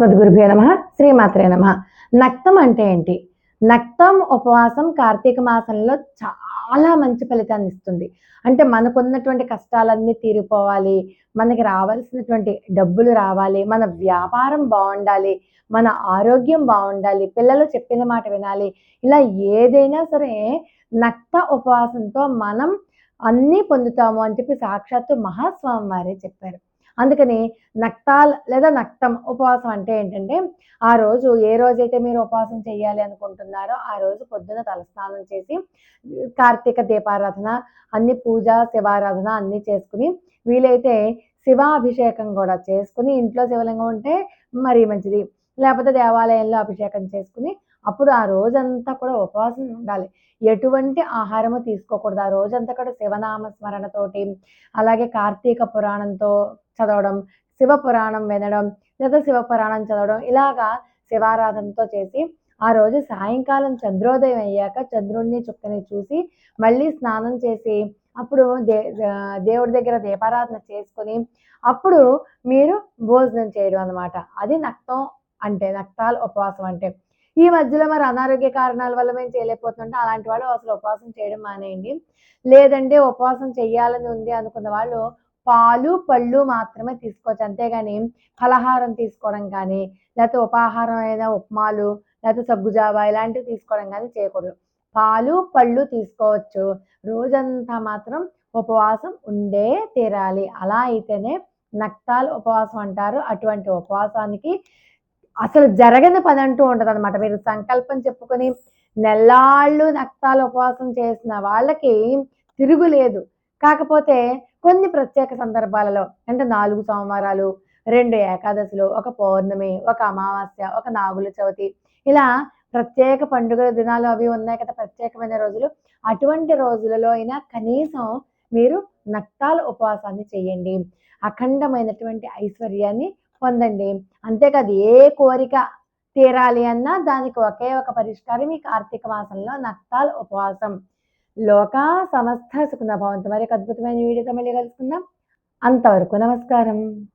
అస్మద్గురుభ్యో నమ. శ్రీమాత్రే నమ. నక్తం అంటే ఏంటి? నక్తం ఉపవాసం కార్తీక మాసంలో చాలా మంచి ఫలితాన్ని ఇస్తుంది. అంటే మనకున్నటువంటి కష్టాలన్నీ తీరిపోవాలి మనకి రావాల్సినటువంటి డబ్బులు రావాలి మన వ్యాపారం బాగుండాలి మన ఆరోగ్యం బాగుండాలి పిల్లలు చెప్పిన మాట వినాలి ఇలా ఏదైనా సరే నక్త ఉపవాసంతో మనం అన్నీ పొందుతాము అని చెప్పి సాక్షాత్తు మహాస్వామి వారే చెప్పారు. అందుకని నక్తాల్ లేదా నక్తం ఉపవాసం అంటే ఏంటంటే ఆ రోజు ఏ రోజైతే మీరు ఉపవాసం చేయాలి అనుకుంటున్నారో ఆ రోజు పొద్దున తలస్నానం చేసి కార్తీక దీపారాధన అన్ని పూజ శివారాధన అన్నీ చేసుకుని వీలైతే శివాభిషేకం కూడా చేసుకుని ఇంట్లో శివలింగం ఉంటే మరీ మంచిది. లేకపోతే దేవాలయంలో అభిషేకం చేసుకుని అప్పుడు ఆ రోజంతా కూడా ఉపవాసం ఉండాలి. ఎటువంటి ఆహారము తీసుకోకూడదు. ఆ రోజంతా కూడా శివనామ స్మరణతోటి అలాగే కార్తీక పురాణంతో చదవడం శివ పురాణం వినడం లేదా శివ పురాణం చదవడం ఇలాగా శివారాధనతో చేసి ఆ రోజు సాయంకాలం చంద్రోదయం అయ్యాక చంద్రుడిని చుక్కని చూసి మళ్ళీ స్నానం చేసి అప్పుడు దే దేవుడి దగ్గర దీపారాధన చేసుకొని అప్పుడు మీరు భోజనం చేయడం అనమాట అది నక్తం అంటే నక్తాలు ఉపవాసం అంటే. ఈ మధ్యలో మరి అనారోగ్య కారణాల వల్ల మేము చేయలేకపోతుంటే అలాంటి వాళ్ళు అసలు ఉపవాసం చేయడం మానేయండి. లేదంటే ఉపవాసం చేయాలని ఉంది అనుకున్న వాళ్ళు పాలు పళ్ళు మాత్రమే తీసుకోవచ్చు. అంతేగాని ఫలహారం తీసుకోవడం కానీ లేకపోతే ఉపాహారం అయిన ఉప్మాలు లేకపోతే సగ్గుజావా ఇలాంటివి తీసుకోవడం కానీ చేయకూడదు. పాలు పళ్ళు తీసుకోవచ్చు. రోజంతా మాత్రం ఉపవాసం ఉండే తీరాలి. అలా అయితేనే నక్తాలు ఉపవాసం అంటారు. అటువంటి ఉపవాసానికి అసలు జరగని పని అంటూ ఉంటుంది అనమాట మీరు సంకల్పం చెప్పుకొని నెల్లాళ్ళు నక్తాలు ఉపవాసం చేసిన వాళ్ళకి తిరుగులేదు. కాకపోతే కొన్ని ప్రత్యేక సందర్భాలలో అంటే నాలుగు సోమవారాలు రెండు ఏకాదశులు ఒక పౌర్ణమి ఒక అమావాస్య ఒక నాగుల చవితి ఇలా ప్రత్యేక పండుగల దినాలు అవి ఉన్నాయి కదా. ప్రత్యేకమైన రోజులు. అటువంటి రోజులలో అయినా కనీసం మీరు నక్తాల ఉపవాసాన్ని చేయండి. అఖండమైనటువంటి ఐశ్వర్యాన్ని పొందండి. అంతేకాదు ఏ కోరిక తీరాలి అన్నా దానికి ఒకే ఒక పరిష్కారం ఈ కార్తీక మాసంలో నక్తాల్ ఉపవాసం. లోక సమస్త సుఖన భవంతు. మరి అద్భుతమైన వీడియోతో మళ్ళీ కలుసుకుందాం. అంతవరకు నమస్కారం.